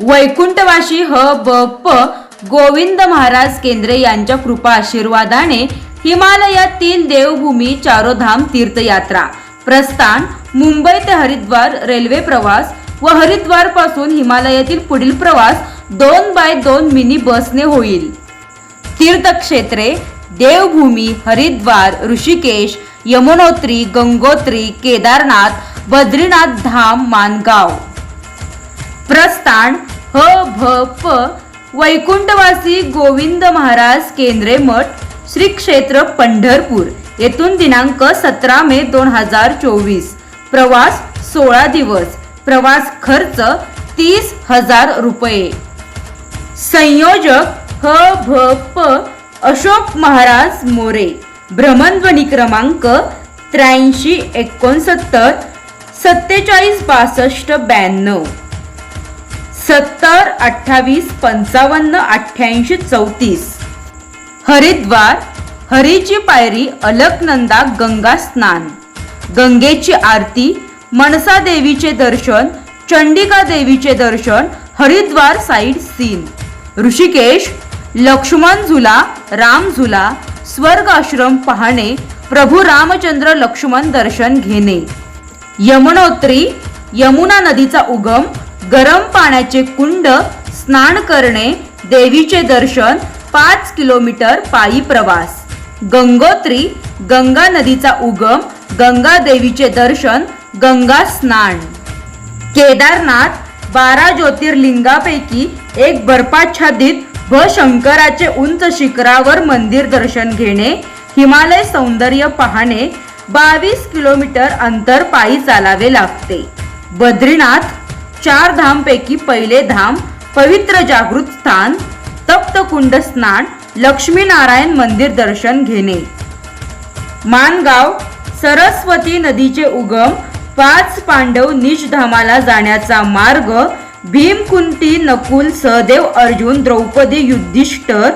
वैकुंठवाशी ह ब प गोविंद महाराज केंद्रे यांच्या कृपा आशीर्वादाने हिमालयातील देवभूमी चारोधाम तीर्थयात्रा. प्रस्थान मुंबई ते हरिद्वार रेल्वे प्रवास व हरिद्वारपासून हिमालयातील पुढील प्रवास दोन बाय दोन मिनी बसने होईल. तीर्थक्षेत्रे देवभूमी हरिद्वार ऋषिकेश यमुनोत्री गंगोत्री केदारनाथ बद्रीनाथ धाम मानगाव. प्रस्थान भ प वैकुंठवासी गोविंद महाराज केंद्रे मठ श्री क्षेत्र पंढरपूर येथून दिनांक सतरा मे दोन हजार चोवीस. प्रवास सोळा दिवस. प्रवास खर्च तीस हजार रुपये. संयोजक ह भ प अशोक महाराज मोरे. भ्रमणध्वनी क्रमांक त्र्याऐंशी एकोणसत्तर सत्तेचाळीस बासष्ट ब्याण्णव. सत्तर अठ्ठावीस पंचावन्न अठ्ठ्याऐंशी चौतीस. हरिद्वार हरीची पायरी अलकनंदा गंगा स्नान. गंगेची आरती मनसा देवीचे दर्शन चंडिका देवीचे दर्शन हरिद्वार साईड सीन. ऋषिकेश लक्ष्मण झुला राम झुला स्वर्ग आश्रम पाहणे प्रभू रामचंद्र लक्ष्मण दर्शन घेणे. यमुनोत्री यमुना नदीचा उगम गरम पाण्याचे कुंड स्नान करणे देवीचे दर्शन पाच किलोमीटर पायी प्रवास. गंगोत्री गंगा नदीचा उगम गंगा देवीचे दर्शन गंगा स्नान. केदारनाथ बारा ज्योतिर्लिंगापैकी एक बर्फाच्छादित व शंकराचे उंच शिखरावर मंदिर दर्शन घेणे हिमालय सौंदर्य पाहणे बावीस किलोमीटर अंतर पायी चालावे लागते. बद्रीनाथ चार धामपैकी पहिले धाम पवित्र जागृत स्थान तप्तकुंड स्नान लक्ष्मीनारायण मंदिर दर्शन घेणे. मानगाव सरस्वती नदीचे उगम पाच पांडव निजधामाला जाण्याचा मार्ग भीमकुंती नकुल सहदेव अर्जुन द्रौपदी युद्धिष्ठर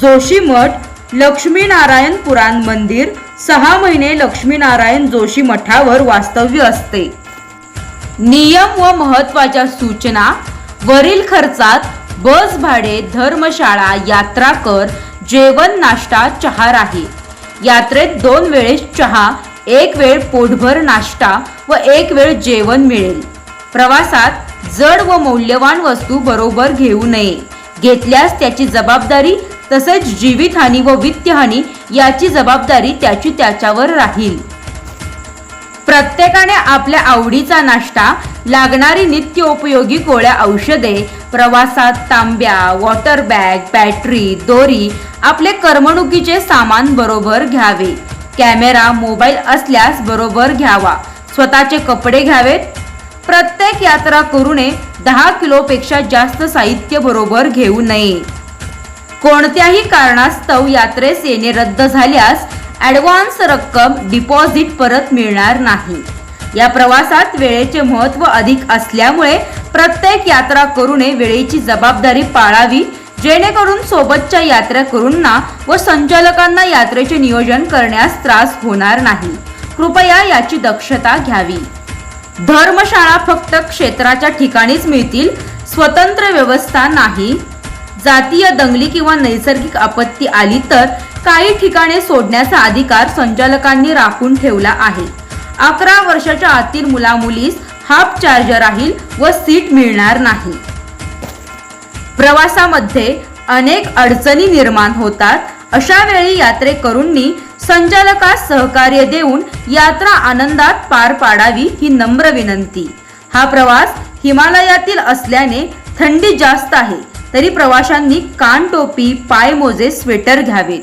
जोशीमठ लक्ष्मीनारायण पुराण मंदिर सहा महिने लक्ष्मीनारायण जोशी मठावर वास्तव्य असते. नियम व महत्त्वाच्या सूचना वरील खर्चात बस भाडे धर्मशाळा यात्रा कर जेवण नाश्ता चहा राहील यात्रेत दोन वेळेस चहा एक वेळ पोटभर नाश्ता व एक वेळ जेवण मिळेल. प्रवासात जड व मौल्यवान वस्तू बरोबर घेऊ नये. घेतल्यास त्याची जबाबदारी तसेच जीवितहानी व वित्तहानी याची जबाबदारी त्याची त्याच्यावर राहील. प्रत्येकाने आपल्या आवडीचा नाश्ता लागणारी नित्य उपयोगी गोळ्या औषधे प्रवासात तांब्या वॉटर बॅग बॅटरी दोरी आपले करमणुकीचे सामान बरोबर घ्यावे. कॅमेरा मोबाईल असल्यास बरोबर घ्यावा. स्वतःचे कपडे घ्यावेत. प्रत्येक यात्रा करूने दहा किलोपेक्षा जास्त साहित्य बरोबर घेऊ नये. कोणत्याही कारणास्तव यात्रेस येणे रद्द झाल्यास ॲडव्हान्स रक्कम डिपॉझिट परत मिळणार नाही. या प्रवासात वेळेचे महत्त्व अधिक असल्यामुळे प्रत्येक यात्रा करूने वेळेची जबाबदारी पाळावी जेणेकरून सोबतच्या यात्रेकरूंना व संचालकांना यात्रेचे नियोजन करण्यास त्रास होणार नाही. कृपया याची दक्षता घ्यावी. धर्मशाळा फक्त क्षेत्राच्या ठिकाणीच मिळतील स्वतंत्र व्यवस्था नाही. जातीय दंगली किंवा नैसर्गिक आपत्ती आली तर काही ठिकाणे सोडण्याचा अधिकार संचालकांनी राखून ठेवला आहे. अकरा वर्षाच्या आतील मुलामुलीस हाफ चार्ज राहील व सीट मिळणार नाही. प्रवासामध्ये अनेक अडचणी निर्माण होतात. अशा वेळी यात्रेकरूंनी संचालकास सहकार्य देऊन यात्रा आनंदात पार पाडावी ही नम्र विनंती. हा प्रवास हिमालयातील असल्याने थंडी जास्त आहे. तरी प्रवाशांनी कानटोपी पायमोजे स्वेटर घ्यावेत.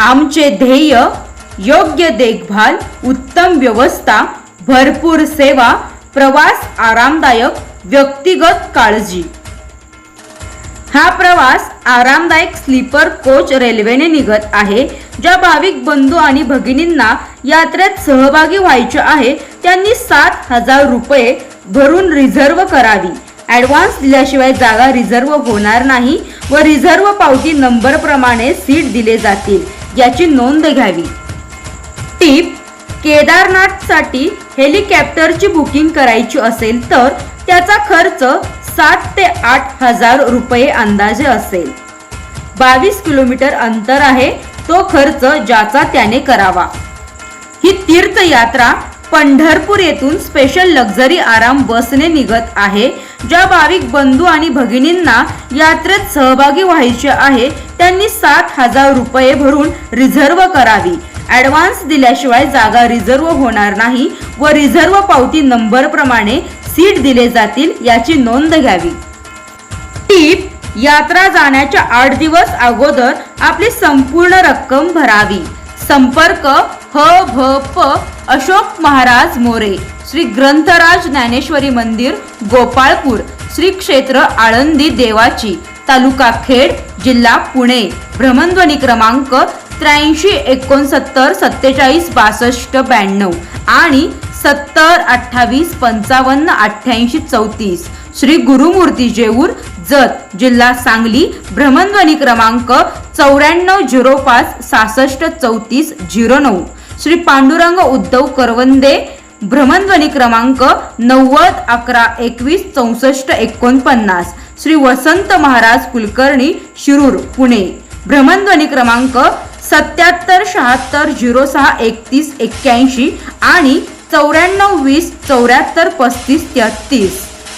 आमचे ध्येय योग्य देखभाल उत्तम व्यवस्था भरपूर सेवा प्रवास आरामदायक व्यक्तिगत काळजी. हा प्रवास आरामदायक स्लीपर कोच रेल्वेने निघत आहे ज्या भाविक बंधू आणि भगिनींना यात्रेत सहभागी व्हायचे आहे त्यांनी सात हजार रुपये भरून रिझर्व करावी. ॲडव्हान्स दिल्याशिवाय जागा रिझर्व होणार नाही व रिझर्व पावती नंबर प्रमाणे सीट दिले जातील याची नोंद घ्यावी. टीप केदारनाथसाठी हेलिकॉप्टरची बुकिंग करायची असेल तर त्याचा खर्च सात ते आठ हजार रुपये अंदाजे असेल. बावीस किलोमीटर अंतर आहे तो खर्च ज्याचा त्याने करावा. ही तीर्थयात्रा पंढरपूर येथून स्पेशल लक्झरी आराम बसने निघत आहे ज्या भाविक बंधू आणि भगिनींना यात्रेत सहभागी व्हायचे आहे त्यांनी सात हजार रुपये भरून रिझर्व करावी. ऍडव्हान्स दिल्याशिवाय जागा रिझर्व होणार नाही व रिझर्व पावती नंबर प्रमाणे सीट दिले जातील याची नोंद घ्यावी. टीप यात्रा जाण्याच्या आठ दिवस अगोदर आपली संपूर्ण रक्कम भरावी. संपर्क ह भ प अशोक महाराज मोरे. श्री ग्रंथराज ज्ञानेश्वरी मंदिर गोपाळपूर श्री क्षेत्र आळंदी देवाची तालुका खेड जिल्हा पुणे. भ्रमणध्वनी क्रमांक त्र्याऐंशी एकोणसत्तर सत्तेचाळीस बासष्ट ब्याण्णव आणि सत्तर अठ्ठावीस पंचावन्न अठ्ठ्याऐंशी चौतीस. श्री गुरुमूर्ती जेऊर जत जिल्हा सांगली. भ्रमणध्वनी क्रमांक चौऱ्याण्णव झिरो पाच सहासष्ट चौतीस झिरो नऊ. श्री पांडुरंग उद्धव करवंदे भ्रमणध्वनी क्रमांक नव्वद अकरा एकवीस चौसष्ट एकोणपन्नास. श्री वसंत महाराज कुलकर्णी शिरूर पुणे. भ्रमणध्वनी क्रमांक सत्याहत्तर शहात्तर झिरो सहा एकतीस एक्क्याऐंशी आणि चौऱ्याण्णव वीस चौऱ्याहत्तर पस्तीस तेहतीस.